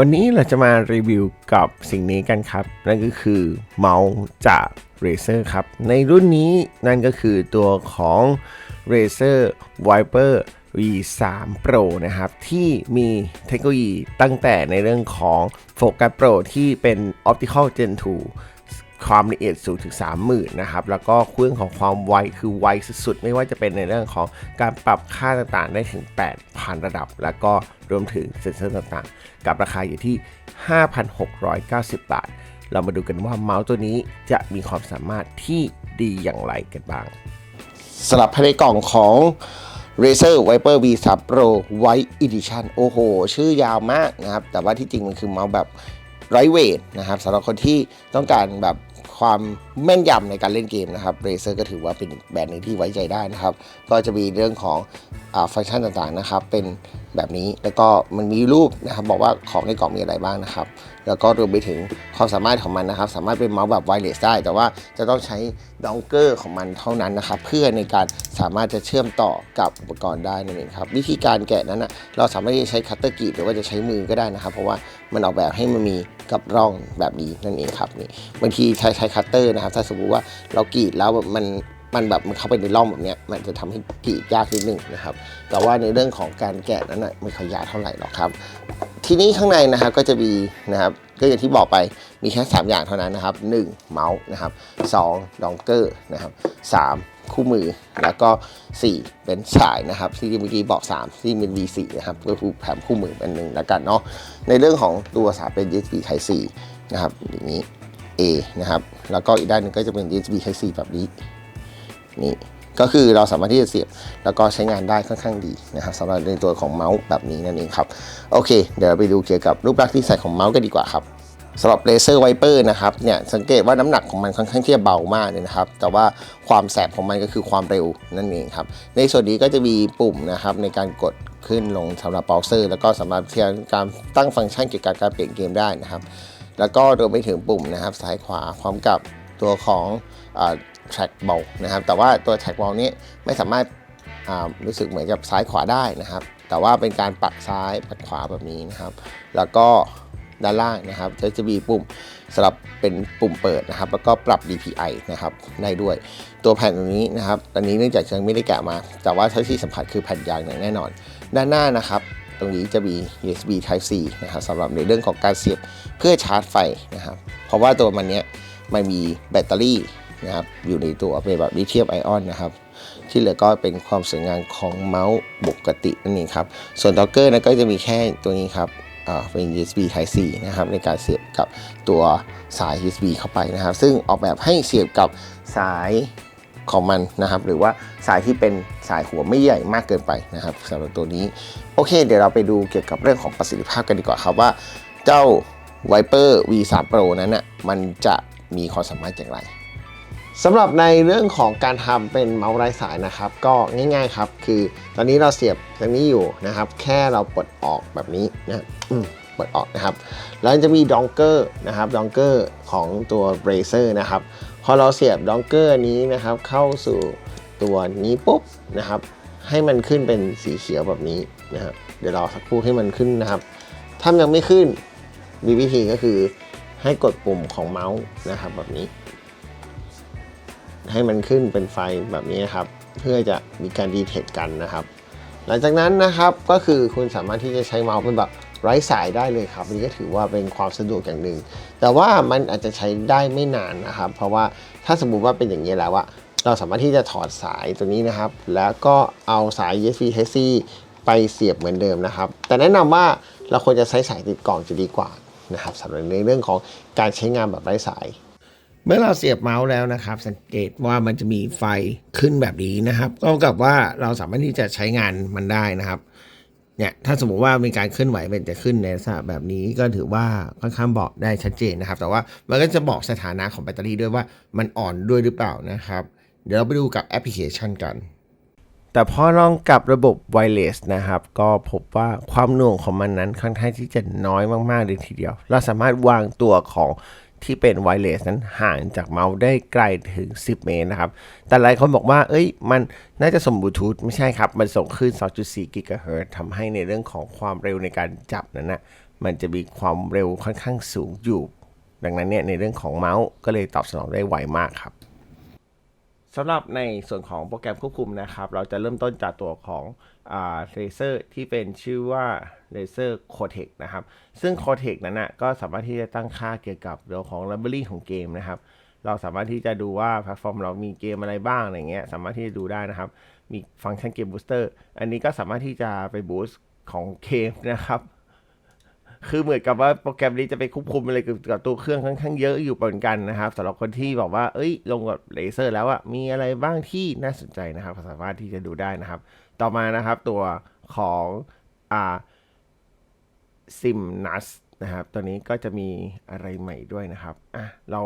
วันนี้เราจะมารีวิวกับสิ่งนี้กันครับ นั่นก็คือเมาส์จาก Razer ครับ ในรุ่นนี้นั่นก็คือตัวของ Razer Viper V3 Pro นะครับ ที่มีเทคโนโลยีตั้งแต่ในเรื่องของ Focus Pro ที่เป็น Optical Gen 2 ความละเอียดสูงถึง 30,000นะครับ แล้วก็เครื่องของความไวคือไวสุดๆ ไม่ว่าจะเป็นในเรื่องของการปรับค่าต่างๆ ได้ถึง 8,000 ระดับ แล้วก็รวมถึงเซ็นเซอร์ต่างๆ กับราคาอยู่ที่ 5,690 บาท เรามาดูกันว่าเมาส์ตัวนี้จะมีความสามารถที่ดีอย่างไรกันบ้างสำหรับภายในกล่องของ Razer Viper V3 Pro White Edition โอ้โห ชื่อยาวมากนะครับ แต่ว่าที่จริงมันคือเมาส์แบบไรเวทนะครับสำหรับคนที่ต้องการแบบ ความแม่นยำในการเล่นเกมนะครับ Razer ก็ถือว่าเป็นแบรนด์หนึ่งที่ไว้ใจได้นะครับ ก็จะมีเรื่องของอฟังก์ชันต่างๆนะครับ เป็นแบบนี้แล้วก็มันมีรูปนะครับ บอกว่าของในกล่องมีอะไรบ้างนะครับ แล้วก็รวมไปถึงความสามารถของมันนะครับ สามารถเป็นเมาส์แบบไวเลสได้ แต่ว่าจะต้องใช้ดองเกอร์ของมันเท่านั้นนะครับ เพื่อในการสามารถจะเชื่อมต่อกับอุปกรณ์ได้นั่นเองครับ วิธีการแกะนั้นนะเราสามารถที่จะใช้คัตเตอร์กรีดหรือว่าจะใช้มือก็ได้นะครับ เพราะว่ามันออกแบบให้มันมีกับร่องแบบนี้นั่นเองครับนี่บางทีใช้ใช้คัตเตอร์นะครับ ถ้าสมมติว่าเรากรีดแล้วแบบมันมันแบบมันเข้าไปในร่องแบบเนี้ยมันจะทำให้กรีดยากนิดนึงนะครับ แต่ว่าในเรื่องของการแกะนั้นนะไม่ค่อยยากเท่าไหร่หรอกครับ ทีนี้ข้างในนะครับก็จะมีนะครับก็อย่างที่บอกไปมีแค่ 3 อย่างเท่านั้นนะครับ 1. เมาส์นะครับ 2. ดองเกอร์นะครับ 3. คู่มือแล้วก็ 4 เป็นสายนะครับที่เมื่อกี้บอก 3 ที่เป็น V4 นะครับก็คือแถมคู่มือเป็นหนึ่งแล้วกันเนาะในเรื่องของตัวสายเป็น USB Type C นะครับอย่างนี้ A นะครับ แล้วก็อีกด้านหนึงก็จะเป็น USB Type C แบบนี้ นี่ ก็คือเราสามารถที่จะเสียบ แล้วก็ใช้งานได้ค่อนข้างดีนะครับสำหรับในตัวของเมาส์แบบนี้นั่นเองครับ โอเค เดี๋ยวเราไปดูเกี่ยวกับรูปลักษณ์ที่ใส่ของเมาส์กันดีกว่าครับสำหรับ Razer Viper นะครับเนี่ยสังเกตว่าน้ำหนักของมันค่อนข้างที่จะเบามากเลยนะครับ แต่ว่าความแสบของมันก็คือความเร็วนั่นเองครับ ในส่วนนี้ก็จะมีปุ่มนะครับในการกดขึ้นลงสำหรับเบราว์เซอร์ แล้วก็สำหรับการตั้งฟังก์ชันเกี่ยวกับการเปลี่ยนเกมได้นะครับ แล้วก็รวมไปถึงปุ่มนะครับซ้ายขวาพร้อมกับตัวของอ่า track ball นะครับ แต่ว่าตัว track ball นี้ไม่สามารถรู้สึกเหมือนกับซ้ายขวาได้นะครับ แต่ว่าเป็นการปักซ้ายปักขวาแบบนี้นะครับ แล้วก็ด้านล่างนะครับจะจะมีปุ่มสำหรับเป็นปุ่มเปิดนะครับ แล้วก็ปรับ DPI นะครับได้ด้วย ตัวแผ่นตรงนี้นะครับตอนนี้เนื่องจากยังไม่ได้แกะมา แต่ว่าเท่าที่สัมผัสคือแผ่นยางอย่างแน่นอน ด้านหน้านะครับ ตรงนี้จะมี USB Type C นะครับสำหรับในเรื่องของการเสียบเพื่อชาร์จไฟนะครับเพราะว่าตัวมันเนี้ยมันมีแบตเตอรี่นะครับอยู่ในตัวเป็นแบบลิเธียมไอออนนะครับที่เหลือก็เป็นความสวยงามของเมาส์ปกตินั่นเองครับ ส่วนด็อกเกอร์นะก็จะมีแค่ตัวนี้ครับอ่าเป็น USB Type C นะครับในการเสียบกับตัวสาย USB เข้าไปนะครับ ซึ่งออกแบบให้เสียบกับสาย ของมันนะครับ หรือว่าสายที่เป็นสายหัวไม่ใหญ่มากเกินไปนะครับสำหรับตัวนี้ โอเค เดี๋ยวเราไปดูเกี่ยวกับเรื่องของประสิทธิภาพกันดีกว่าครับว่า เจ้า Viper V3 Pro นั้นน่ะมันจะมีความสามารถอย่างไรสำหรับในเรื่องของการทำเป็นเมาส์ไร้สายนะครับ ก็ง่ายๆครับ คือตอนนี้เราเสียบตรงนี้อยู่นะครับ แค่เราปลดออกแบบนี้นะอืมปลดออกนะครับ แล้วจะมีดองเกอร์นะครับดองเกอร์ของตัว Razer นะครับ พอเราเสียบดองเกอร์นี้นะครับ เข้าสู่ตัวนี้ปุ๊บนะครับ ให้มันขึ้นเป็นสีเขียวแบบนี้นะครับเดี๋ยวรอสักครู่ให้มันขึ้นนะครับ ถ้ายังไม่ขึ้นมีวิธีก็คือให้กดปุ่มของเมาส์นะครับแบบนี้ ให้มันขึ้นเป็นไฟแบบนี้นะครับ เพื่อจะมีการดีเทคกันนะครับ หลังจากนั้นนะครับก็คือคุณสามารถที่จะใช้เมาส์เป็นแบบ ไร้สายได้เลยครับอันนี่ก็ถือว่าเป็นความสะดวกอย่างหนึ่ง แต่ว่ามันอาจจะใช้ได้ไม่นานนะครับ เพราะว่าถ้าสมมุติว่าเป็นอย่างนี้แล้วอะเราสามารถที่จะถอดสายตัวนี้นะครับ แล้วก็เอาสาย USB Type C ไปเสียบเหมือนเดิมนะครับ แต่แนะนำว่าเราควรจะใช้สายติดกล่องจะดีกว่านะครับสำหรับในเรื่องของการใช้งานแบบไร้สาย เมื่อเราเสียบเมาส์แล้วนะครับ สังเกตว่ามันจะมีไฟขึ้นแบบนี้นะครับก็กับว่าเราสามารถที่จะใช้งานมันได้นะครับ เนี่ยถ้าสมมุติว่ามีการเคลื่อนไหวมันจะขึ้นในลักษณะแบบนี้ก็ถือว่าค่อนข้างบอกได้ชัดเจนนะครับ แต่ว่ามันก็จะบอกสถานะของแบตเตอรี่ด้วยว่ามันอ่อนด้วยหรือเปล่านะครับ เดี๋ยวเราไปดูกับแอปพลิเคชันกัน แต่พอลองกับระบบไวเลสนะครับ ก็พบว่าความหน่วงของมันนั้นค่อนข้างที่จะน้อยมากๆเลยทีเดียว เราสามารถวางตัวของ ที่เป็นไวเลสนั้นห่างจากเมาส์ได้ไกลถึง 10 เมตรนะครับ แต่หลายคนบอกว่า เอ้ย มันน่าจะสมบูทูธไม่ใช่ครับ มันส่งคลื่น 2.4 กิกะเฮิรตซ์ทำให้ในเรื่องของความเร็วในการจับนั้นนะมันจะมีความเร็วค่อนข้างสูงอยู่ ดังนั้นเนี่ยในเรื่องของเมาส์ก็เลยตอบสนองได้ไวมากครับ สำหรับในส่วนของโปรแกรมควบคุมนะครับ เราจะเริ่มต้นจากตัวของเลเซอร์ที่เป็นชื่อว่า Laser Cortex นะครับ ซึ่ง Cortex นั้นนะก็สามารถที่จะตั้งค่าเกี่ยวกับเรื่องของ Library ของเกมนะครับ เราสามารถที่จะดูว่าแพลตฟอร์มเรามีเกมอะไรบ้างอะไรเงี้ยสามารถที่จะดูได้นะครับ มีฟังก์ชันเกมบูสเตอร์อันนี้ก็สามารถที่จะไปบูสต์ของเกมนะครับ คือเหมือนกับว่าโปรแกรมนี้จะไปควบคุมอะไรเกี่ยวกับตัวเครื่องค่อนข้างเยอะอยู่เหมือนกันนะครับสำหรับคนที่บอกว่าเอ้ย ลงกับเลเซอร์แล้วอะมีอะไรบ้างที่น่าสนใจนะครับสามารถที่จะดูได้นะครับ ต่อมานะครับตัวของอ่าซิมนัสนะครับตัวนี้ก็จะมีอะไรใหม่ด้วยนะครับอะเรา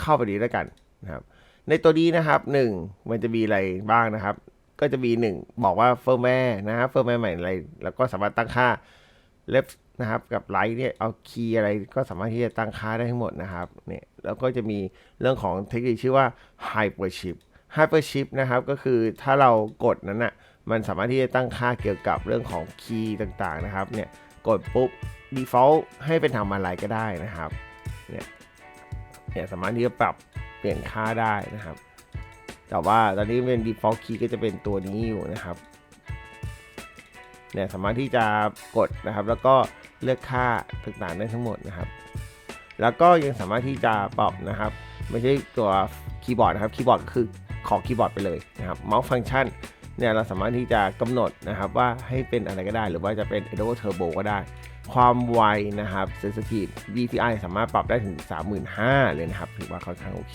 เข้าไปดีแล้วกันนะครับ ในตัวนี้นะครับหนึ่งมันจะมีอะไรบ้างนะครับ ก็จะมีหนึ่งบอกว่าเฟิร์มแวร์นะครับเฟิร์มแวร์ใหม่อะไร แล้วก็สามารถตั้งค่า left นะครับกับ right เนี่ยเอาคีย์อะไรก็สามารถที่จะตั้งค่าได้ทั้งหมดนะครับเนี่ยแล้วก็จะมีเรื่องของเทคนิคชื่อว่า hypership hypership นะครับก็คือถ้าเรากดนั้นอะมันสามารถที่จะตั้งค่าเกี่ยวกับเรื่องของคีย์ต่างๆนะครับเนี่ยกดปุ๊บ default ให้เป็นทำอะไรก็ได้นะครับเนี่ยเนี่ยสามารถที่จะปรับเปลี่ยนค่าได้นะครับ แต่ว่าตอนนี้เป็น default key ก็จะเป็นตัวนี้อยู่นะครับเนี่ยสามารถที่จะกดนะครับแล้วก็ เลือกค่าต่างๆได้ทั้งหมดนะครับ แล้วก็ยังสามารถที่จะปรับนะครับ ไม่ใช่ตัวคีย์บอร์ดนะครับคีย์บอร์ดคือขอคีย์บอร์ดไปเลยนะครับเมาส์ฟังก์ชันเนี่ยเราสามารถที่จะกำหนดนะครับว่าให้เป็นอะไรก็ได้ หรือว่าจะเป็น Adobe Turbo ก็ได้ ความไวนะครับ Sensitive DPI สามารถปรับได้ถึง 35,000 เลยนะครับ ถือว่าค่อนข้างโอเค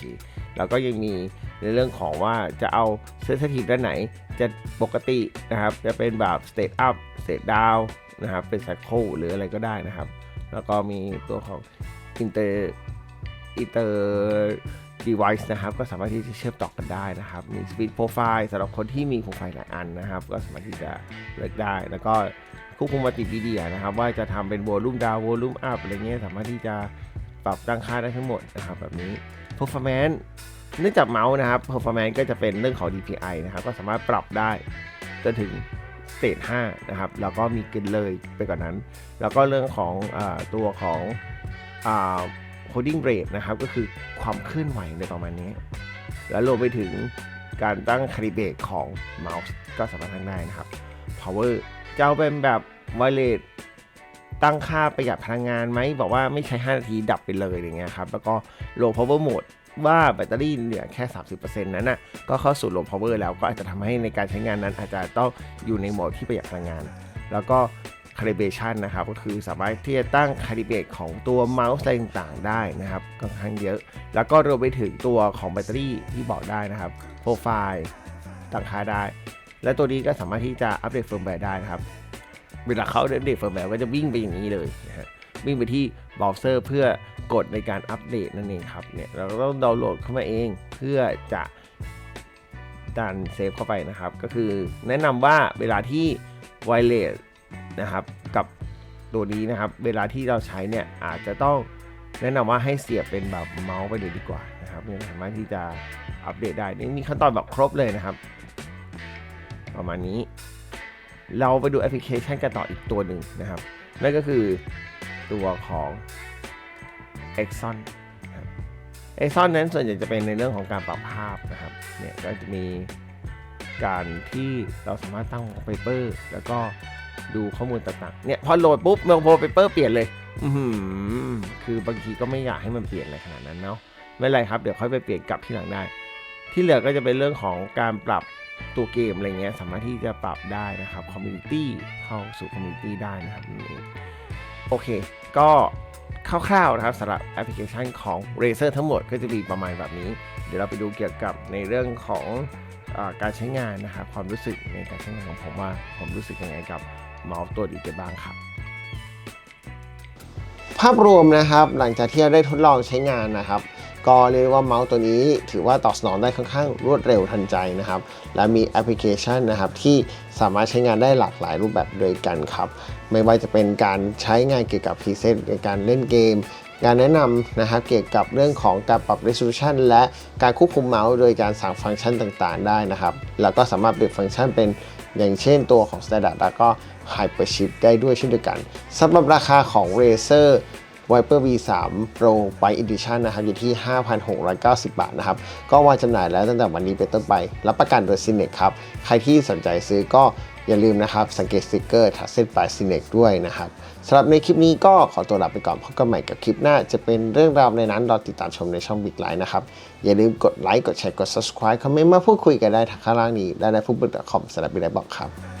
แล้วก็ยังมีในเรื่องของว่าจะเอา Sensitive ด้านไหน จะปกตินะครับ จะเป็นแบบ State Up State Down นะครับ เป็น Cycle หรืออะไรก็ได้นะครับ แล้วก็มีตัวของ Inter Inter Device นะครับ ก็สามารถที่จะเชื่อมต่อกันได้นะครับ มี Speed Profile สำหรับคนที่มีโปรไฟล์หลายอันนะครับ ก็สามารถที่จะเลือกได้ แล้วก็ควบคุมมัลติมีเดียนะครับ ว่าจะทำเป็น Volume Down Volume Up อะไรเงี้ยสามารถที่จะปรับตั้งค่าได้ทั้งหมดนะครับแบบนี้ Performance เนื่องจากเมาส์นะครับ performance ก็จะเป็นเรื่องของ DPI นะครับ ก็สามารถปรับได้จนถึง สเตจ5นะครับ แล้วก็มีเกินเลยไปกว่านนั้น แล้วก็เรื่องของอตัวของอ่า coding rate นะครับ ก็คือความเคลื่อนไหวในประมาณนี้ แล้วรวมไปถึงการตั้งคาลิเบตของเมาส์ก็สามารถทำได้นะครับ power จะเอาเป็นแบบ wireless ตั้งค่าประหยัดพลังงานไหม บอกว่าไม่ใช้ 5 นาทีดับไปเลยอย่างเงี้ยครับ แล้วก็ low power mode ว่าแบตเตอรี่เหลือแค่ 30%นั้นน่ะก็เข้าสู่ low power แล้วก็อาจจะทำให้ในการใช้งานนั้น อาจจะต้องอยู่ในโหมดที่ประหยัดพลังงาน แล้วก็ calibration นะครับ ก็คือสามารถที่จะตั้ง calibrate ของตัวเมาส์อะไรต่างๆ ได้นะครับค่อนข้างเยอะ แล้วก็รวมไปถึงตัวของแบตเตอรี่ที่บอกได้นะครับโปรไฟล์ตั้งค่าได้ และตัวนี้ก็สามารถที่จะอัปเดตเฟิร์มแวร์ได้นะครับเวลาเขาอัปเดตเฟิร์มแวร์ก็จะวิ่งไปอย่างนี้เลยนะฮะวิ่งไปที่เบราว์เซอร์เพื่อ กดในการอัปเดตนั่นเองครับเนี่ยเราต้องดาวน์โหลดเข้ามาเองเพื่อจะดันเซฟเข้าไปนะครับ ก็คือแนะนำว่าเวลาที่ไวเลสนะครับกับตัวนี้นะครับ เวลาที่เราใช้เนี่ยอาจจะต้องแนะนำว่าให้เสียบเป็นแบบเมาส์ไปเลยดีกว่านะครับเนี่ยสามารถที่จะอัปเดตได้นี่มีขั้นตอนแบบครบเลยนะครับ ประมาณนี้ เราไปดูแอปพลิเคชันกันต่ออีกตัวหนึ่งนะครับนั่นก็คือตัวของ Exxon นะครับ Exxon นั้นส่วนใหญ่จะเป็นในเรื่องของการปรับภาพนะครับเนี่ยก็จะมีการที่เราสามารถตั้งเปเปอร์แล้วก็ดูข้อมูลต่างๆเนี่ยพอโหลดปุ๊บเมลโพเปเปอร์เปลี่ยนเลย อืคือบางทีก็ไม่อยากให้มันเปลี่ยนอะไรขนาดนั้นเนาะไม่ไรครับเดี๋ยวค่อยไปเปลี่ยนกลับที่หลังได้ ที่เหลือก็จะเป็นเรื่องของการปรับตัวเกมอะไรเงี้ยสามารถที่จะปรับได้นะครับคอมมูนิตี้เข้าสู่คอมมูนิตี้ได้นะครับนี่โอเค ก็ คร่าวๆนะครับสำหรับแอปพลิเคชันของ Razer ทั้งหมดก็จะมีประมาณแบบนี้ เดี๋ยวเราไปดูเกี่ยวกับในเรื่องของอการใช้งานนะครับความรู้สึกในการใช้งานของผมว่าผมรู้สึกยังไงกับเมาส์ตัวนี้กันบ้างครับ ภาพรวมนะครับหลังจากที่เราได้ทดลองใช้งานนะครับ ก็เรียกว่าเมาส์ตัวนี้ถือว่าตอบสนองได้ค่อนข้างรวดเร็วทันใจนะครับ และมีแอปพลิเคชันนะครับที่สามารถใช้งานได้หลากหลายรูปแบบด้วยกันครับ ไม่ว่าจะเป็นการใช้งานเกี่ยวกับพรีเซตในการเล่นเกมการแนะนำนะครับเกี่ยวกับเรื่องของการปรับ resolution และการควบคุมเมาส์โดยการสั่งฟังก์ชันต่างๆ ได้นะครับ แล้วก็สามารถเปลี่ยนฟังก์ชันเป็นอย่างเช่นตัวของ standard แล้วก็ Hyper Chip ได้ด้วยเช่นเดียวกันสำหรับราคาของ Razer Viper V3 Pro Byte Edition นะครับอยู่ที่ 5,690 บาทนะครับก็วางจำหน่ายแล้วตั้งแต่วันนี้เป็นต้นไป รับประกันโดย c i n e x ครับ ใครที่สนใจซื้อก็อย่าลืมนะครับ สังเกตสติกเกอร์ทัดเส้นปลาย c i n e x ด้วยนะครับสำหรับในคลิปนี้ก็ขอตัวลาไปก่อนพบกันใหม่กับคลิปหน้า จะเป็นเรื่องราวในนั้นรอติดตามชมในช่อง Big Line นะครับ อย่าลืมกดไลค์กดแชร์กด subscribe คอมเมนต์มาพูดคุยกันได้ทางข้างล่างนี้และในฟุตบอล .com สำหรับ Big Line บอกครับ